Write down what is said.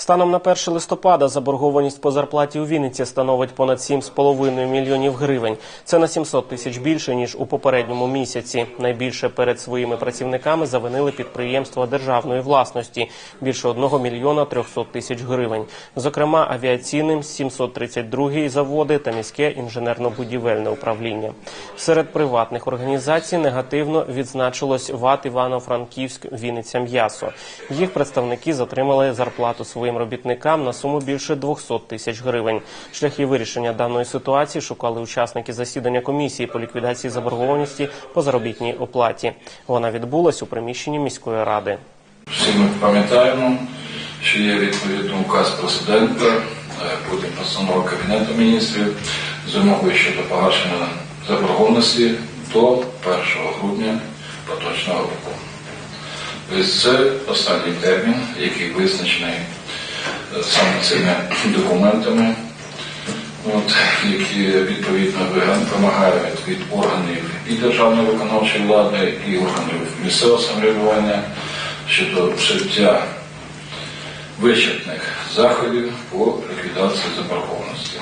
Станом на 1 листопада заборгованість по зарплаті у Вінниці становить понад 7,5 мільйонів гривень. Це на 700 тисяч більше ніж у попередньому місяці. Найбільше перед своїми працівниками завинили підприємства державної власності більше 1 мільйона 300 тисяч гривень. Зокрема, авіаційним 732 заводи та міське інженерно-будівельне управління. Серед приватних організацій негативно відзначилось ВАТ Івано-Франківськ Вінниця М'ясо. Їх представники затримали зарплату своїм робітникам на суму більше 200 тисяч гривень. Шляхи вирішення даної ситуації шукали учасники засідання комісії по ліквідації заборгованості по заробітній оплаті. Вона відбулась у приміщенні міської ради. Всі ми пам'ятаємо, що є відповідний указ президента, е, потім постанова Кабінету міністрів з вимогою щодо погашення заборгованості до 1 грудня поточного року. Тобто це останній термін, який визначений е, саме цими документами, от, які відповідно вимагають від органів і державної виконавчої влади, і органів місцевого самоврядування щодо вжиття вичерпних заходів по ліквідації заборгованості.